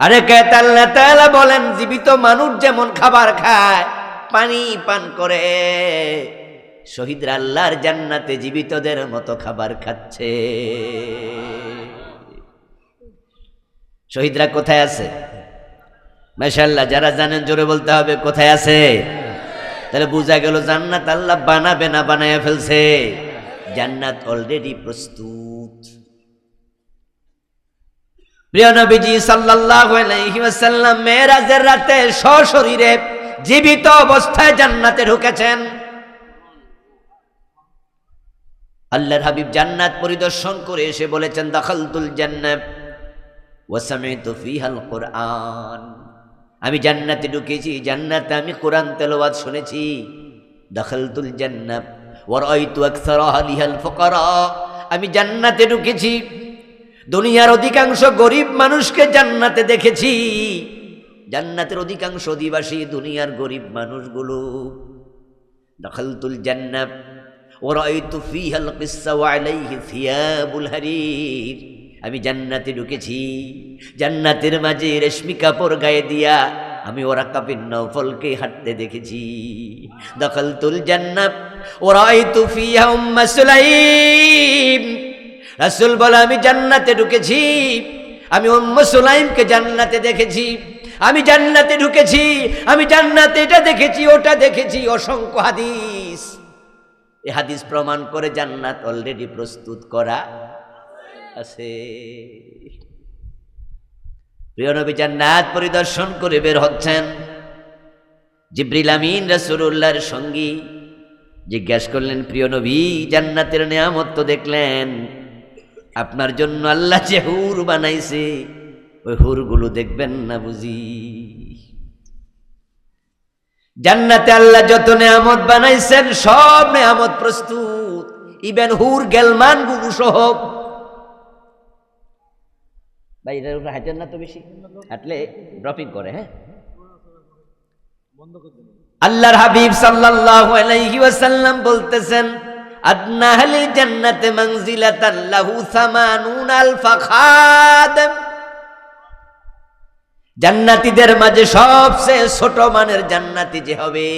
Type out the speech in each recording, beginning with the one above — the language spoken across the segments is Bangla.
আরে কেতাল্লা বলেন, জীবিত মানুষ যেমন খাবার খায়, পানি পান করে শহীদ আল্লাহর জান্নাতে জীবিতদের মতো খাবার খাচ্ছে। শহীদরা কোথায় আছে? মাসাল্লাহ যারা জানেন জোরে বলতে হবে, কোথায় আছে? তাহলে বোঝা গেল জান্নাত আল্লাহ বানাবে না বানায় ফেলছে। জান্নাত অলরেডি প্রস্তুত। প্রিয় নবীজি সাল্লাল্লাহু আলাইহি ওয়াসাল্লাম মেরাজের রাতে সশরীরে জীবিত অবস্থায় জান্নাতে ঢুকেছেন। আল্লাহর হাবিব জান্নাত পরিদর্শন করে এসে বলেছেন, দাখালতুল জান্নাত ওয়া সামি'তু ফিহাল কুরআন। আমি জান্নাতে ঢুকেছি, জান্নাতে আমি কোরআন তেলাওয়াত শুনেছি। দাখালতুল জান্নাত আমি জান্নাতে ঢুকেছি। দুনিয়ার অধিকাংশ গরিব মানুষকে জান্নাতে দেখেছি। জান্নাতের অধিকাংশ অধিবাসী দুনিয়ার গরিব মানুষগুলো। দখলতুল জান্নাত। আমি জান্নাতে ঢুকেছি। জান্নাতের মাঝে রেশমি কাপড় গায়ে দিয়া আমি ওরা কাপিন নৌফলকে হাঁটতে দেখেছি। দখলতুল জান্নাত। ওরাইতু ফিহা উম্মা সুলাইম রাসূল বলে, আমি জান্নাতে ঢুকেছি। আমি উম্ম সুলাইমকে জান্নাতে দেখেছি। আমি জান্নাতে ঢুকেছি। আমি জান্নাতে এটা দেখেছি, ওটা দেখেছি। অসংখ্য হাদিস। এ হাদিস প্রমাণ করে জান্নাত অলরেডি প্রস্তুত করা আছে। প্রিয় নবী, জান্নাত পরিদর্শন করে বের হচ্ছেন জিব্রিল আমিন রাসূলুল্লাহর সঙ্গী। জিজ্ঞেস করলেন, প্রিয় নবী, জান্নাতের নিয়ামত তো দেখলেন। আপনার জন্য আল্লাহ যে হুর বানাইছে, ওই হুরগুলো দেখবেন না বুঝি? জান্নাতে আল্লাহ যত নেয়ামত বানাইছেন, সব নেয়ামত প্রস্তুত। ইভেন হুর, গেলমান গুরু সহ। ভাই হাঁটেন না তো বেশি? হাঁটলে ড্রপিং করে হ্যাঁ? আল্লাহর হাবিব সাল্লাল্লাহু আলাইহি ওয়াসাল্লাম বলতেছেন আদনা আহলিল জান্নাতে মানজিলাতান লাহু 80 আলফা খাদেম। জান্নাতীদের মাঝে সবচেয়ে ছোট মানের জান্নাতি যে হবে,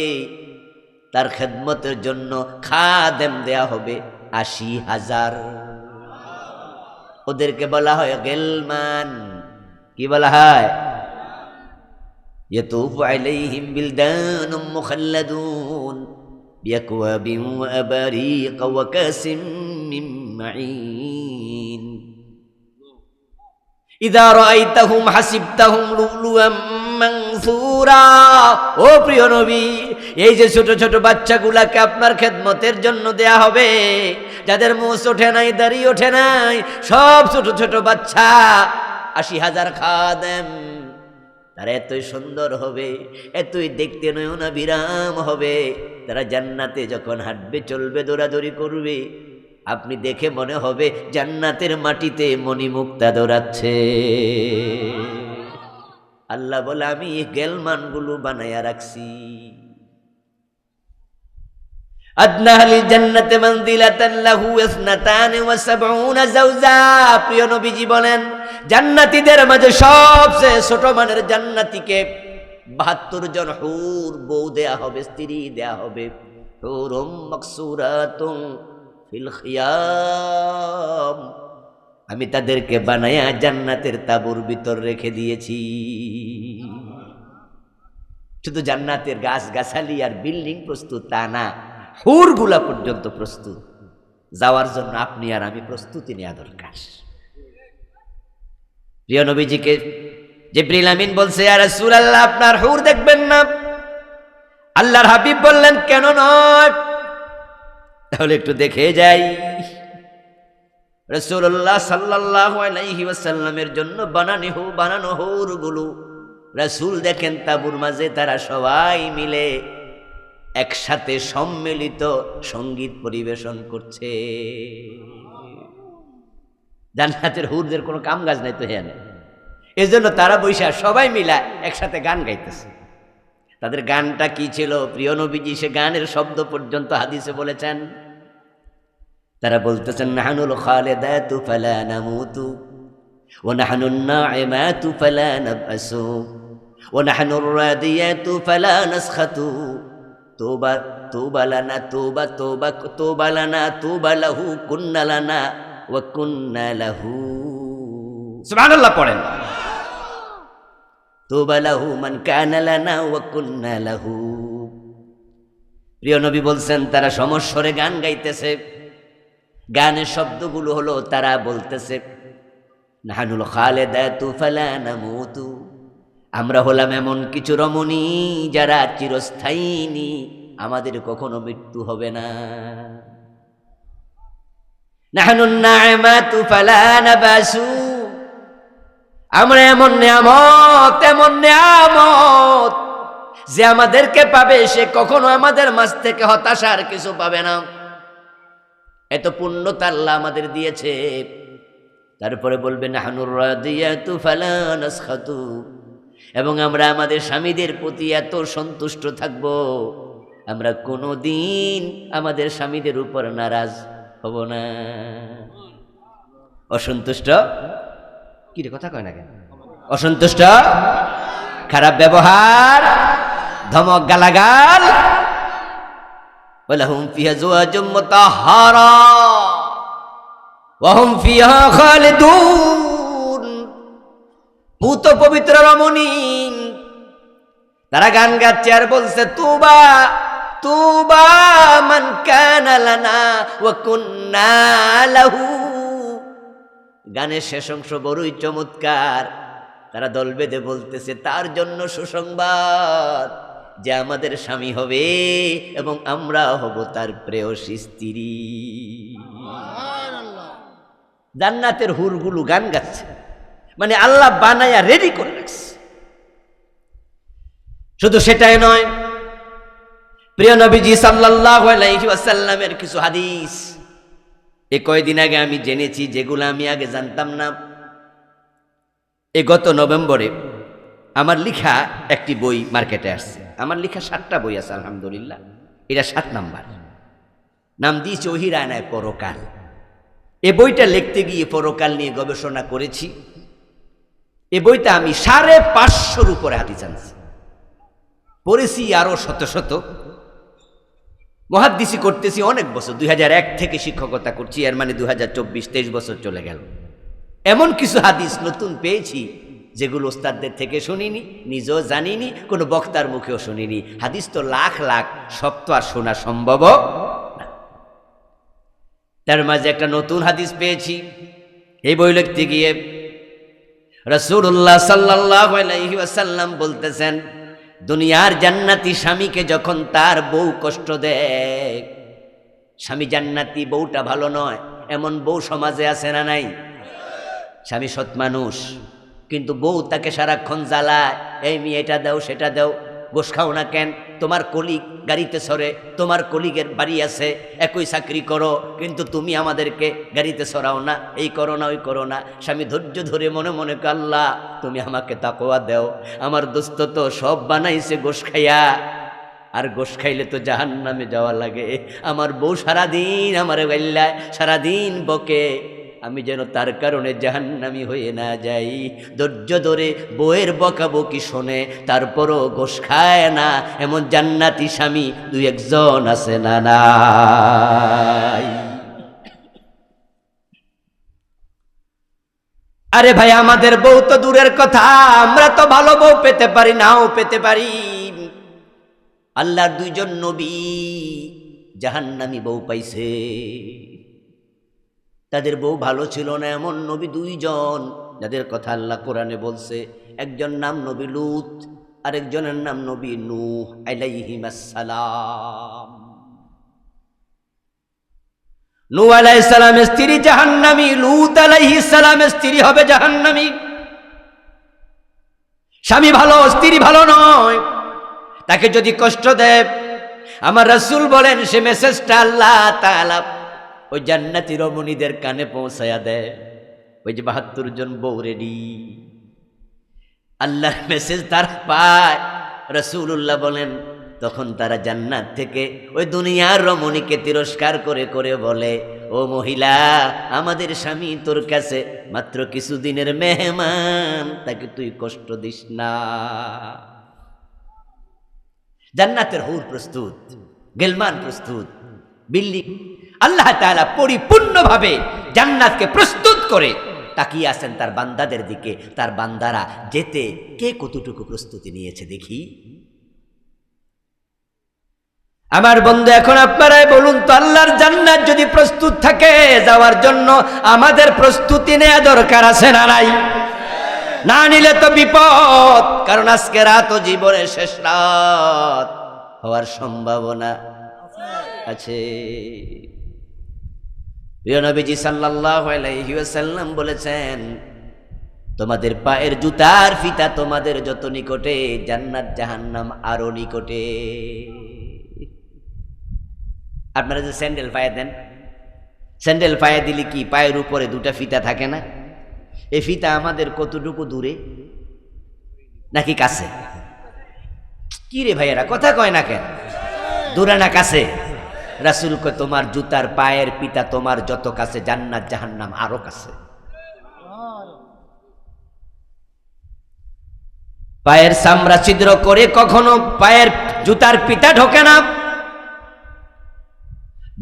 তার খেদমতের জন্য খাদেম দেয়া হবে আশি হাজার। ওদেরকে বলা হয় গেলমান। কি বলা হয়? يطوف عليهم بلدان مخلدون بأكواب وأباريق وكاس من معين إذا رأيتهم حسبتهم لؤلؤا মানসুরা ও প্রিয় নবী এই যে ছোট ছোট বাচ্চাগুলাকে আপনার খেদমতের জন্য দেয়া হবে যাদের মুস ওঠে নাই দাড়ি ওঠে নাই সব ছোট ছোট বাচ্চা আশি হাজার খাদেম তারা এতই সুন্দর হবে, এতই দেখতে নয়না বিরাম হবে। তারা জান্নাতে যখন হাঁটবে, চলবে, দৌড়াদৌড়ি করবে, আপনি দেখে মনে হবে জান্নাতের মাটিতে মণিমুক্তা দৌড়াচ্ছে। আল্লাহ বলে, আমি গেলমানগুলো বানাইয়া রাখছি। জান্নাতে মানদিলাতান লাহু ইসনাতান ওয়া সাবউনা জাওজা প্রিয় নবীজি বলেন, জান্নাতীদের মাঝে সবচেয়ে ছোট মানের জান্নাতীকে বাহাত্তর জন হুর বউ দেয়া হবে, স্ত্রী দেয়া হবে। হুরুম মাকসুরাতুন ফিল খিয়াম। আমি তাদেরকে বানায়া জান্নাতের তাবুর ভিতর রেখে দিয়েছি। শুধু জান্নাতের গাছ গাছালি আর বিল্ডিং প্রস্তুত তা না হুরগুলা পর্যন্ত প্রস্তুত। যাওয়ার জন্য আপনি আর আমি প্রস্তুতি নেওয়া দরকার। প্রিয় নবীজিকে জিব্রিল আমিন বলছে আর সুর আল্লাহ আপনার হুর দেখবেন না? আল্লাহর হাবিব বললেন, কেন নয়? তাহলে একটু দেখে যাই। রসুল্লাহ সাল্লাহ আলাইহি ওয়াসাল্লামের জন্য বানানি হো, বানানো হৌরগুলো। রসুল দেখেন তাবুর মাঝে তারা সবাই মিলে একসাথে সম্মিলিত সংগীত পরিবেশন করছে। জান্নাতের হুরদের কোনো কাম গাছ নাই তো হ্যাঁ এজন্য তারা বৈশা সবাই মিলা একসাথে গান গাইতেছে। তাদের গানটা কি ছিল? প্রিয় নবীজি সে গানের শব্দ পর্যন্ত হাদিসে বলেছেন, তারা বলতেছেন, নাহানুল খালেদাতু ফালা নামুতু ও নাহানুল নামাতু ফালা নাবাসু ও নাহানুর রাদিয়াতু ফালা নাসখাতু। তোবা তোবালানা তোবা তোবা তোবালানা তোবালাহু কুন্নালানা ওয়া কুন্নালাহু সুবহানাল্লাহ পড়েন। তোবালাহু মান কানালানা ওয়া কুন্নালাহু প্রিয় নবী বলছেন তারা সমস্বরে গান গাইতেছে। গানের শব্দগুলো হলো তারা বলতেছে নাহানুল খালেদা তুফালা নামুতু। আমরা হলাম এমন কিছু রমণী যারা চিরস্থায়ী আমাদের কখনো মৃত্যু হবে না। আমরা এমন নিয়ামত এমন নিয়ামত যে আমাদেরকে পাবে, সে কখনো আমাদের মাঝ থেকে হতাশার কিছু পাবে না। এত পুণ্যতা আল্লাহ আমাদের দিয়েছে। তারপরে বলবেন হানুর রাদিয়াতু ফালা নাসখাতু। এবং আমরা আমাদের স্বামীদের প্রতি এত সন্তুষ্ট থাকব আমরা কোনো দিন আমাদের স্বামীদের উপর নারাজ হব না অসন্তুষ্ট কি রে কথা কয় না কেন অসন্তুষ্ট খারাপ ব্যবহার ধমক গালাগাল ولهم فيها زواج مطهرا وهم فيها خالدون ভূত পবিত্র রমণী। তারা গান গাচ্ছে আর বলছে তুবা তুবা মান কানা লানা ওয়া কুন্না লাহু। গানের শেষ অংশ বড়ই চমৎকার। তারা দল বেঁধে বলতেছে তার জন্য সুসংবাদ যে আমাদের স্বামী হবে এবং আমরা হব তার প্রেয়সী স্ত্রী। জান্নাতের হুরগুলো গান গাচ্ছে। মানে আল্লাহ বানায়া রেডি করে রাখছে। শুধু সেটাই নয়, প্রিয় নবীজি সাল্লাল্লাহু আলাইহি কিছু হাদিস। এ কয়দিন আগে আমি জেনেছি, যেগুলো আমি আগে জানতাম না। এ গত নভেম্বরে আমার লিখা একটি বই মার্কেটে আসছে। আমার লিখা সাতটা বই আছে, আলহামদুলিল্লাহ। এটা সাত নাম্বার। নাম দিয়েছে ওহিরানায় পরকাল। এ বইটা লিখতে গিয়ে পরকাল নিয়ে গবেষণা করেছি। এ বইটা আমি সাড়ে পাঁচশোর উপরে হাতি জানছি পড়েছি আরও শত শত। মহাদ্দিসি করতেছি অনেক বছর। দুই থেকে শিক্ষকতা করছি, এর মানে দু হাজার চব্বিশ তেইশ বছর চলে গেল। এমন কিছু হাদিস নতুন পেয়েছি, যেগুলো ওস্তাদদের থেকে শুনিনি, নিজেও জানিনি, কোনো বক্তার মুখেও শুনিনি। হাদিস তো লাখ লাখ, সব তো আর শোনা সম্ভব তার মাঝে একটা নতুন হাদিস পেয়েছি। এই বই লিখতে গিয়ে রসুল্লাহ ওয়াসাল্লাম বলতেছেন, দুনিয়ার জান্নাতি স্বামীকে যখন তার বউ কষ্ট দেয়, স্বামী জান্নাতি বউটা ভালো নয়, এমন বউ সমাজে আছে না নাই? স্বামী সৎ মানুষ, কিন্তু বউ তাকে সারাক্ষণ জ্বালায়, এই মেয়ে এটা দাও, সেটা দাও। গোস খাও না কেন? তোমার কলিগ গাড়িতে সরে, তোমার কলিগের বাড়ি আছে, একই চাকরি করো, কিন্তু তুমি আমাদেরকে গাড়িতে সরাও না। এই করো না, ওই করো না। স্বামী ধৈর্য ধরে মনে মনে কাল্লা তুমি আমাকে তাকোয়া দেও। আমার দোস্ত তো সব বানাইছে গোস খাইয়া। আর গোস খাইলে তো জাহান নামে যাওয়া লাগে। আমার বউ সারাদিন আমার গাইল্লায় সারাদিন বকে। আমি যেন তার কারণে জাহান্নামি হয়ে না যাই। ধৈর্য ধরে বইয়ের বকাবকি শোনে, তারপরও গোস খায় না, এমন জান্নাতি স্বামী দুই একজন আছে না নাই। আরে ভাই, আমাদের বউ তো দূরের কথা, আমরা তো ভালো বউ পেতে পারি, নাও পেতে পারি। আল্লাহর দুইজন নবী জাহান্নামি বউ পাইছে। তাদের বউ ভালো ছিল না, এমন নবী দুইজন। যাদের কথা আল্লাহ কোরআনে বলছে, একজন নাম নবী লুত, আরেকজনের নাম নবী নূহ, আলাইহিমাসসালাম। নূহ আলাইহিস সালামের স্ত্রী জাহান্নামী, লুত আলাইহিস সালামের স্ত্রী হবে জাহান্নামী। স্বামী ভালো, স্ত্রী ভালো নয়। তাকে যদি কষ্ট দেয়, আমার রাসূল বলেন, সে মেসেজটা আল্লাহ তাআলা ওই জান্নাতি রমণীদের কানে পৌঁছায়া দেয়। ওই যে বাহাত্তর জন বউ রেডি আল্লাহর মেসেজ তার পায়। রসুল্লাহ বলেন, তখন তারা জান্নাত থেকে ওই দুনিয়ার রমণীকে তিরস্কার করে করে বলে, ও মহিলা, আমাদের স্বামী তোর কাছে মাত্র কিছুদিনের মেহমান, তাকে তুই কষ্ট দিস না। জান্নাতের হুর প্রস্তুত, গেলমান প্রস্তুত বিল্ডিং আল্লাহ তাআলা পরিপূর্ণভাবে জান্নাতকে প্রস্তুত করে তাকিয়ে আছেন তার বান্দাদের দিকে। তার বান্দারা যেতে কে কতটুকু প্রস্তুতি নিয়েছে দেখি। আমার বন্ধু, এখন আপনারাই বলুন তো, আল্লাহর জান্নাত যদি প্রস্তুত থাকে যাওয়ার জন্য আমাদের প্রস্তুতি নেওয়া দরকার আছে না নাই? না নিলে তো বিপদ, কারণ আজকে রাত ও জীবনের শেষ রাত। হওয়ার সম্ভাবনা আছে। প্রিয় নবীজি বলেছেন, তোমাদের পায়ের জুতার ফিতা তোমাদের যত নিকটে, জান্নাত, জাহান্নাম আরও নিকটে। আপনারা যে স্যান্ডেল পায়ে দেন, স্যান্ডেল পায়ে দিলে কি পায়ের উপরে দুটা ফিতা থাকে না? এই ফিতা আমাদের কতটুকু দূরে? নাকি কাছে? কি রে ভাইয়েরা, কথা কয় না কেন? দূরে না কাছে? রাসুল কয়, তোমার জুতার পায়ের পিতা তোমার যত কাছে, জান্নাত, জাহান্নাম আরও কাছে। পায়ের চামড়া ছিদ্র করে কখনো পায়ের জুতার পিতা ঢোকে না।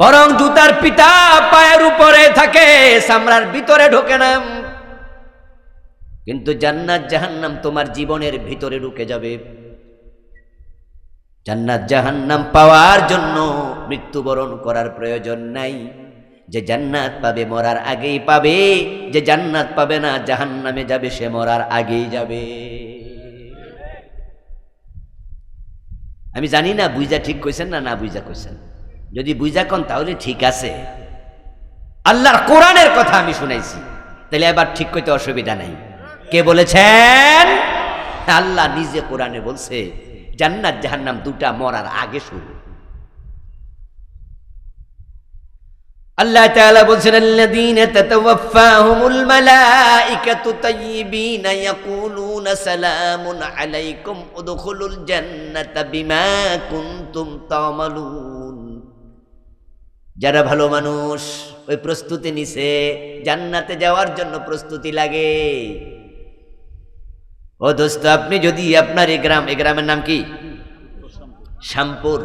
বরং জুতার পিতা পায়ের উপরে থাকে, চামড়ার ভিতরে ঢোকে না। কিন্তু জান্নাত, জাহান্নাম তোমার জীবনের ভিতরে ঢুকে যাবে। জান্নাত, জাহান্নাম পাওয়ার জন্য মৃত্যুবরণ করার প্রয়োজন নাই। যে জান্নাত পাবে, মরার আগেই পাবে। যে জান্নাত পাবে না, জাহান্নামে যাবে, সে মরার আগেই যাবে। আমি জানি না বুঝা ঠিক কইছেন না না বুঝা কইছেন। যদি বুঝা কন, তাহলে ঠিক আছে। আল্লাহর কোরআনের কথা আমি শুনাইছি। তাহলে এবার ঠিক করতে অসুবিধা নাই। কে বলেছেন? আল্লাহ নিজে কোরআনে বলছে, জান্নাত জাহান্নাম দুটা মরার আগে শুরু। আল্লাহ তাআলা বলছেন আল্লাযীনা তাতাওয়াফাহুমুল মালাইকাতু তাইয়িবিনা ইয়াকুলুনা সালামুন আলাইকুম উদখুলুল জান্নাতা বিমা কুনতুম তা'মালুন। যারা ভালো মানুষ ওই প্রস্তুতি নিছে জান্নাতে যাওয়ার জন্য প্রস্তুতি লাগে। ও দোস্ত আপনি যদি আপনার এই গ্রাম এই গ্রামের নাম কি? শ্যামপুর।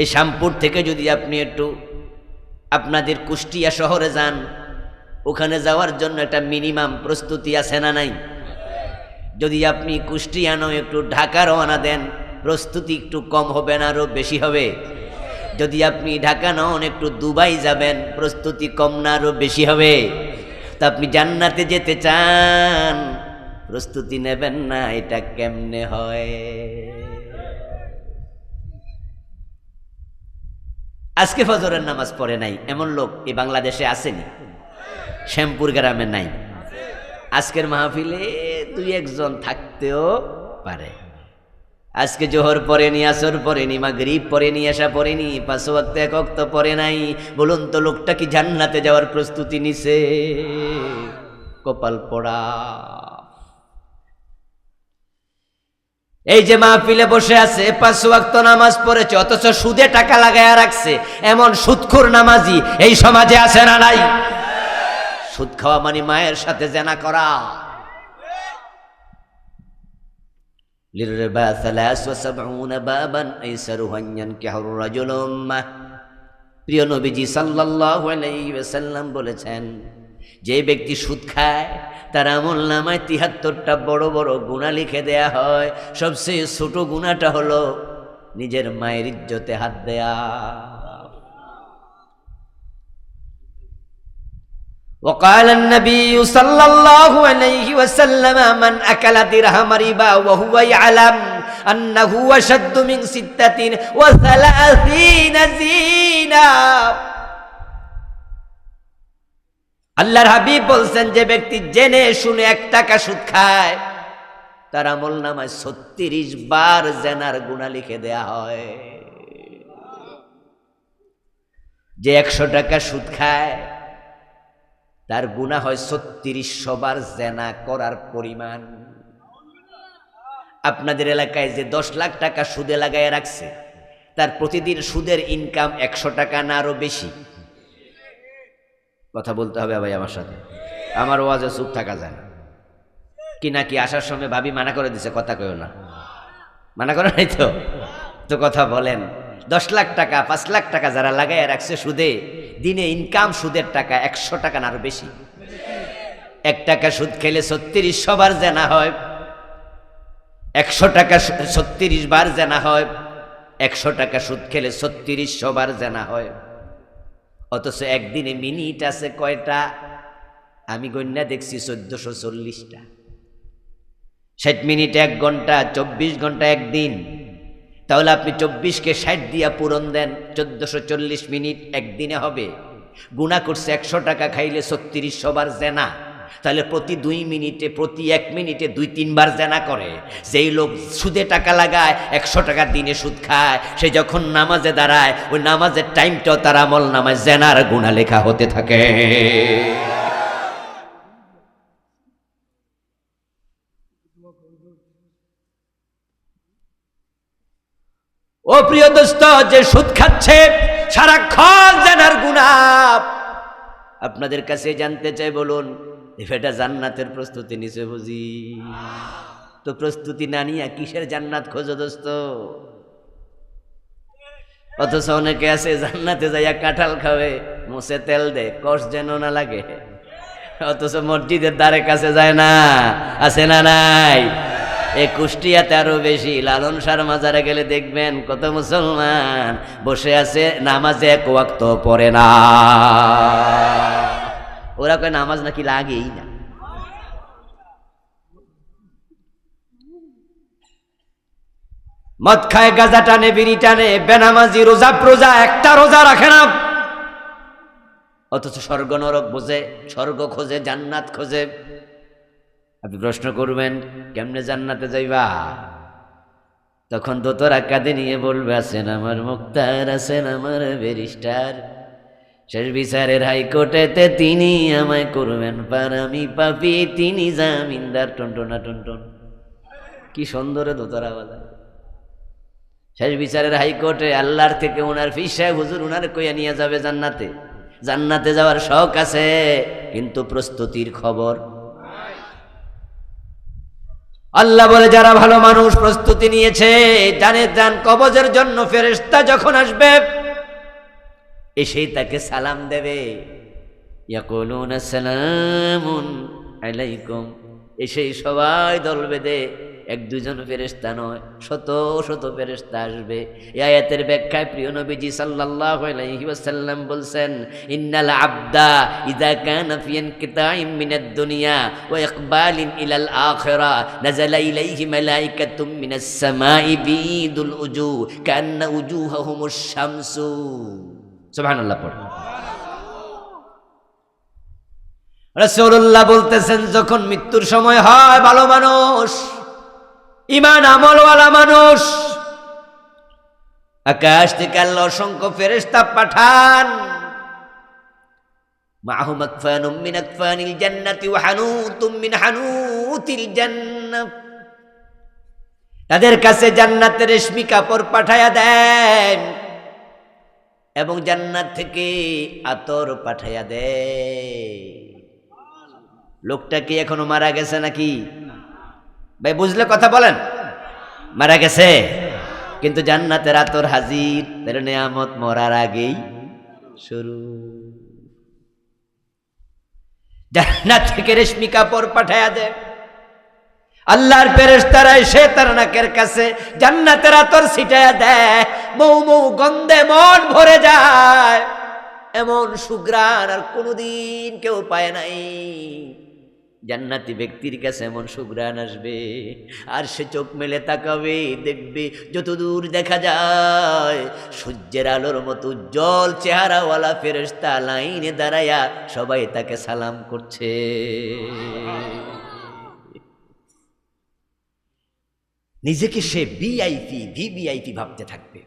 এই শ্যামপুর থেকে যদি আপনি একটু আপনাদের কুষ্টিয়া শহরে যান। ওখানে যাওয়ার জন্য একটা মিনিমাম প্রস্তুতি আছে না নাই? যদি আপনি কুষ্টিয়া নয়, একটু ঢাকা রওনা দেন, প্রস্তুতি একটু কম হবে না আরও বেশি হবে। যদি আপনি ঢাকা নন একটু দুবাই যাবেন, প্রস্তুতি কম না আরও বেশি হবে। তা আপনি জান্নাতে যেতে চান, প্রস্তুতি নেবেন না, এটা কেমনে হয়? আজকে ফজরের নামাজ পড়ে নাই, এমন লোক এই বাংলাদেশে আসেনি। শ্যামপুর গ্রামে নাই। আজকের মাহফিলে দুই একজন থাকতেও পারে। আজকে জোহর পরেনি আসর পরেনি মাগরিব পরেনি আশা পরেনি পাঁচ ওয়াক্ত এক অক্ত পরে নাই। বলুন তো, লোকটা কি জান্নাতে যাওয়ার প্রস্তুতি নিছে? কপাল পড়া। এই যে মাহফিলে বসে আছে পাঁচ ওয়াক্ত নামাজ পড়েছে অথচ সুদে টাকা লাগায়া রাখছে এমন সুদখোর নামাজি এই সমাজে আছে না নাই সুদ খাওয়া মানে মায়ের সাথে জেনা করা للربا ثلاث وسبعون بابا أيسرها أن ينكح الرجل أمه প্রিয় নবীজি সাল্লাল্লাহু আলাইহি ওয়াসাল্লাম বলেছেন যে ব্যক্তি সুদ খায় তার আমল নামায় তিহাত্তরটা বড় বড় গুণা লিখে দেয়া হয় সবচেয়ে ছোট গুণাটা হলো নিজের মায়ের ইজ্জতে হাত দেয়া وقال النبي صلى الله عليه وسلم من أكل درهم ربا وهو يعلم أنه أشد من ستة وثلاثين زينا আল্লাহর হাবিব বলছেন, যে ব্যক্তি জেনে শুনে এক টাকা সুদ খায়, তার আমল নামায় ছত্রিশ বার জেনার গুণা লিখে দেয়া হয়। যে একশো টাকা সুদ খায়, তার গুণা হয় ছত্রিশ বার জেনা করার পরিমাণ। আপনাদের এলাকায় যে দশ লাখ টাকা সুদে লাগায় রাখছে, তার প্রতিদিন সুদের ইনকাম একশো টাকা না আরও বেশি। কথা বলতে হবে ভাই আমার সাথে। আমার ওয়াজে চুপ থাকা যায় না। কি নাকি আসার সময় ভাবি মানা করে দিছে, কথা কেউ না। মানা করে নাই তো? তো কথা বলেন, দশ লাখ টাকা, পাঁচ লাখ টাকা যারা লাগাইয়া রাখছে সুদে, দিনে ইনকাম সুদের টাকা একশো টাকা না আরও বেশি। এক টাকা সুদ খেলে ছত্রিশ সবার জানা হয়। একশো টাকা ছত্রিশ বার জানা হয়। একশো টাকা সুদ খেলে ছত্রিশ সবার জানা হয়। অথচ একদিনে মিনিট আছে কয়টা? আমি গণ্যা দেখছি চোদ্দশো চল্লিশটা। ষাট মিনিট এক ঘণ্টা, চব্বিশ ঘণ্টা একদিন। তাহলে আপনি চব্বিশকে ষাট দিয়া পূরণ দেন, চোদ্দশো চল্লিশ মিনিট একদিনে হবে। গুণা করছে একশো টাকা, খাইলে ছত্রিশ সবার জেনা। তাহলে প্রতি দুই মিনিটে, প্রতি এক মিনিটে দুই, তিনবার জেনা করে। যেই লোক সুদে টাকা লাগায়, একশো টাকার দিনে সুদ খায়, সে যখন নামাজে দাঁড়ায়, ওই নামাজের টাইমটাও তার আমল নামায়, জেনার গুণা লেখা হতে থাকে। ও প্রিয় দোস্ত, যে সুদ খাচ্ছে, সারাক্ষণ জানার গুণা। আপনাদের কাছে জানতে চাই, বলুন। এটা জান্নাতের প্রস্তুতি নিছে বুঝি। তো প্রস্তুতি না নিয়ে কিসের জান্নাত খোঁজো দোস্ত? অথচ অনেকে আছে জান্নাতে যাইয়া কাঁঠাল খাবে মুসে তেল দে কষ যেন না লাগে। অথচ মসজিদের দ্বারে কাছে যায় না, আছে না নাই? এ কুষ্টিয়াতে আরও বেশি, লালন সার মাজারে গেলে দেখবেন কত মুসলমান বসে আছে, নামাজে এক ওয়াক্ত পড়ে না। ওরা কয়, নামাজ নাকি লাগেই না। মদ খায়, গাজা টানে, বিড়ি টানে, বেনামাজি, রোজা প্রোজা, একটা রোজা রাখে না। অথচ স্বর্গ নরক বোঝে, স্বর্গ খোঁজে, জান্নাত খোঁজে। আপনি প্রশ্ন করবেন, কেমনে জান্নাতে যাইবা? তখন দোতরা কাঁদে নিয়ে বলবে, আছেন আমার মুক্তার, আছেন আমার ব্যারিস্টার। শেষ বিচারের হাইকোর্টেতে তিনি আমায় করবেন পার আমি পাপি, তিনি জামিনদার টনটনা টনটন কি সুন্দরে দোতরা বাজায় শেষ বিচারের হাইকোর্টে আল্লাহর থেকে ওনার ফিস হুজুর ওনার কইয়া নিয়ে যাবে জান্নাতে। জান্নাতে যাওয়ার শখ আছে, কিন্তু প্রস্তুতির খবর আল্লাহ বলে, যারা ভালো মানুষ প্রস্তুতি নিয়েছে, জানে যান কবজের জন্য ফেরেস্তা যখন আসবে এসেই তাকে সালাম দেবে। ইয়াকুলুনা সালামুন আলাইকুম। এসেই সবাই দল বেঁধে এক দুজন ফেরেস্তা নয়, শত শত ফেরেস্তা আসবে। আয়াতের ব্যাখ্যায় প্রিয় নবীজি সাল্লাল্লাহু আলাইহি ওয়াসাল্লাম বলছেন, ইন্নাল আবদা ইযা কানা ফি ইনকিতাইম মিনাদ দুনিয়া ওয়া ইকবালিন ইলাল আখিরা। নাযালা ইলাইহি মালাইকাতুম মিনাস সামাই বিদুল উজু কান্না উজুহাহুমুশ শামসু। সুবহানাল্লাহ পড়ে রাসূলুল্লাহ বলতেছেন যখন মৃত্যুর সময় হয় ভালো মানুষ ইমান আমলওয়ালা মানুষ আকাশ থেকে আল্লাহ অসংখ্য ফেরেস্তা পাঠান معهم أكفان من أكفان الجنة وحنوت من حنوت الجنة তাদের কাছে জান্নাতের রেশমি কাপড় পাঠায়া দেন এবং জান্নাত থেকে আতর পাঠাইয়া দেয় লোকটা কি এখনও মারা গেছে নাকি? ভাই, বুঝলে কথা বলেন। মারা গেছে। কিন্তু জান্নাতের আতর হাজির তার নেয়ামত মরার আগেই শুরু। জান্নাত থেকে রেশমি কাপড় পাঠায়া দেয় আল্লাহর ফেরেশতারা এসে তার নাকের কাছে জান্নাতের আতর ছিটায়া দেয়। মৌ মৌ গন্ধে মন ভরে যায়। এমন সুগ্রাণ আর কোনোদিন কেউ পায় নাই। জান্নাতি ব্যক্তির কাছে এমন সুগ্রাণ আসবে, আর সে চোখ মেলে তাকাবে, দেখবে যতদূর দেখা যায়, সূর্যের আলোর মতো উজ্জ্বল চেহারাওয়ালা ফেরেশতা লাইনে দাঁড়ায়া সবাই তাকে সালাম করছে। নিজেকে সে বিআইপি ভিভিআইপি ভাবতে থাকবে।